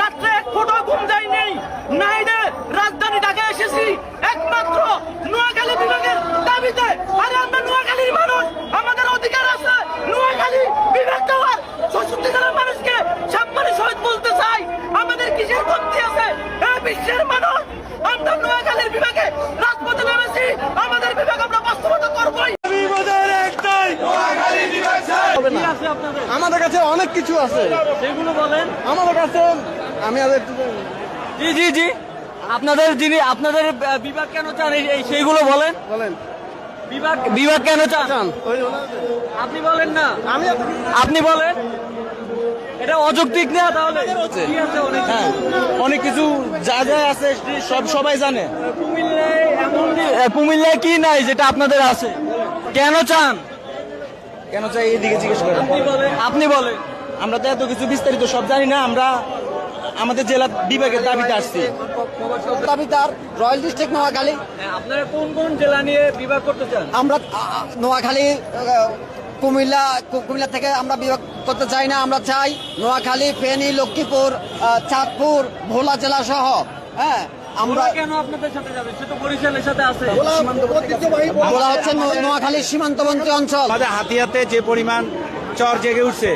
রাত্রে এক ফোটো ঘুম যায় নেই নাইডে রাজধানী ঢাকায় এসেছি। একমাত্র নোয়াখালী বিভাগের দাবিতে। আরে আমরা কিছু আছে। সেগুলো বলেন। আমাদের কাছে আমি আদের জি জি জি। আপনাদের যিনি আপনাদের বিভাগ কেন চান? সেইগুলো বলেন। বলেন। বিভাগ বিভাগ কেন চান? আপনি বলেন না। আমি আপনি বলেন। এটা অযৌক্তিক না তাহলে? অনেক হ্যাঁ অনেক কিছু যা যা আছে সব সবাই জানে। কুমিল্লায় কি নাই যেটা আপনাদের আছে? কেন চান? কেন চাই এইদিকে জিজ্ঞেস করেন। আপনি বলেন। আমরা তো এত কিছু বিস্তারিত সব জানি না আমরা আমাদের জেলা বিভাগের দাবিতে আসছি। দাবিদার রয়্যাল ডিস্ট্রিক্ট নোয়াখালী। হ্যাঁ, আপনারা কোন কোন জেলা নিয়ে বিভাগ করতে চান? আমরা নোয়াখালী কুমিল্লা কুমিল্লা থেকে আমরা বিভাগ করতে চাই না আমরা চাই নোয়াখালী ফেনী লক্ষ্মীপুর চাঁদপুর ভোলা জেলা সহ হ্যাঁ আমরা কেন আপনাদের সাথে যাবে? সে তো বরিশালের সাথে আছে। হচ্ছে নোয়াখালীর সীমান্তবর্তী অঞ্চল। হাতিয়াতে যে পরিমাণ চর জেগে উঠছে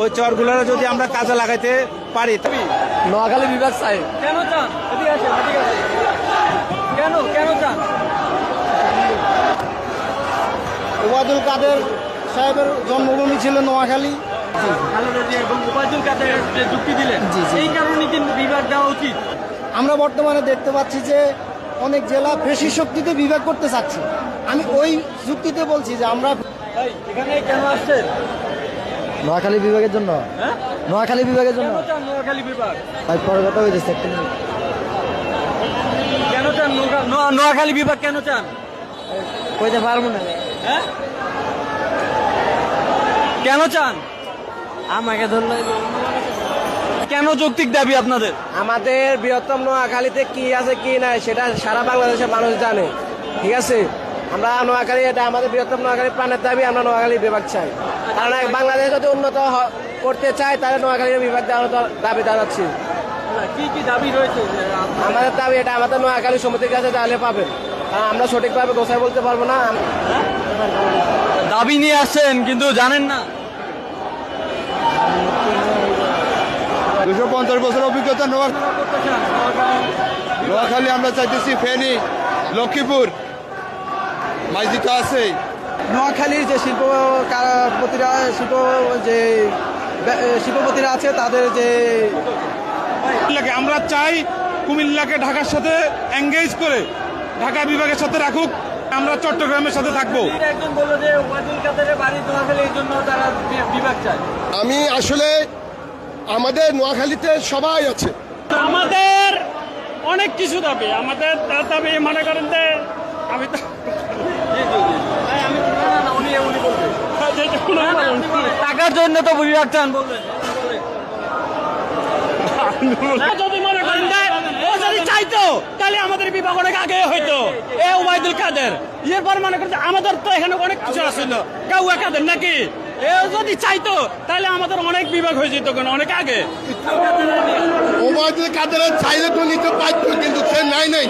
ওই চরগুলোর যদি আমরা কাজে লাগাইতে পারি তবে নোয়াখালী বিভাগ চাই কেন চান? কেন কেন চান? ওবায়দুল কাদের সাহেবের জন্মভূমি ছিল নোয়াখালী। খালেদা এবং উপায়দুল কাদের যে যুক্তি দিলেন এই কারণে কিন্তু বিভাগ দেওয়া উচিত। আমরা বর্তমানে দেখতে পাচ্ছি যে অনেক জেলা পেশি শক্তিতে বিভাগ করতে চাচ্ছে। আমি ওই যুক্তিতে বলছি যে আমরা এখানে কেন আসছেন? নোয়াখালী বিভাগের জন্য? হ্যাঁ? নোয়াখালী বিভাগের জন্য? নোয়াখালী বিভাগ? ভাই পরে কথা হয়েছে কেন চান নোয়া- নোয়া- নোয়াখালী বিভাগ কেন চান? কইতে পারব না। হ্যাঁ? কেন চান? আমাকে ধরলে কেন যৌক্তিক দাবি আপনাদের? আমাদের বৃহত্তম নোয়াখালীতে কি আছে কি নাই সেটা সারা বাংলাদেশের মানুষ জানে। ঠিক আছে? আমরা নোয়াখালী এটা আমাদের বৃহত্তম নোয়াখালী প্রাণের দাবি আমরা নোয়াখালী বিভাগ চাই। কারণ বাংলাদেশ যদি উন্নত হ- করতে চায় তাহলে নোয়াখালীর বিভাগ দেওয়ার দাবি জানাচ্ছি। কি কি দাবি রয়েছে? আমাদের দাবি এটা আমাদের নোয়াখালী সমিতির কাছে তাহলে পাবেন। কারণ আমরা সঠিকভাবে গোছায় বলতে পারব না। দাবি নিয়ে আসছেন কিন্তু জানেন না। দুশো পঞ্চাশ বছর অভিজ্ঞতা নোয়া নোয়াখালী নোয়াখালী আমরা চাইতেছি ফেনী লক্ষ্মীপুর। মাইজি তো আছেই নোয়াখালীর যে শিল্প শিল্পপতিরা শিল্প যে শিল্পপতিরা আছে তাদের যে কুমিল্লাকে আমরা চাই কুমিল্লাকে ঢাকার সাথে এঙ্গেজ করে ঢাকা বিভাগের সাথে রাখুক আমরা চট্টগ্রামের সাথে থাকব। একজন বলল যে ওয়াজুল কাদেরের বাড়ি নোয়াখালী এই জন্য তারা বিভাগ চায়। আমি আসলে আমাদের নোয়াখালীতে সবাই আছে। আমাদের অনেক কিছু দাবি আমাদের দাবি মনে করেন যে আমি তো জি জি জি হ্যাঁ, আমি না, না, না, উনি উনি বলবেন যেটা কোনো না, না, আপনি বলেন। জন্য তো বিভাগ চান বলবেন যদি মনে করেন ও যদি চাইতো তাহলে আমাদের বিভাগ অনেক আগে হইতো। এ ওবায়দুল কাদের। এরপর মনে করেন যে আমাদের তো এখানে অনেক কিছু আসছিল কাউয়া কাদের নাকি? এ যদি চাইতো তাহলে আমাদের অনেক বিভাগ হয়ে যেত কেন? অনেক আগে। ওবায়দুল কাদের চাইলে তো নিতে পারতো কিন্তু সে নাই নাই।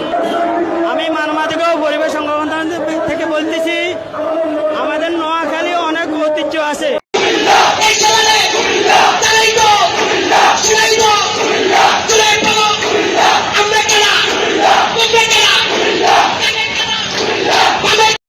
আমি মানবাধিক পরিবেশ সংগঠন থেকে বলতেছি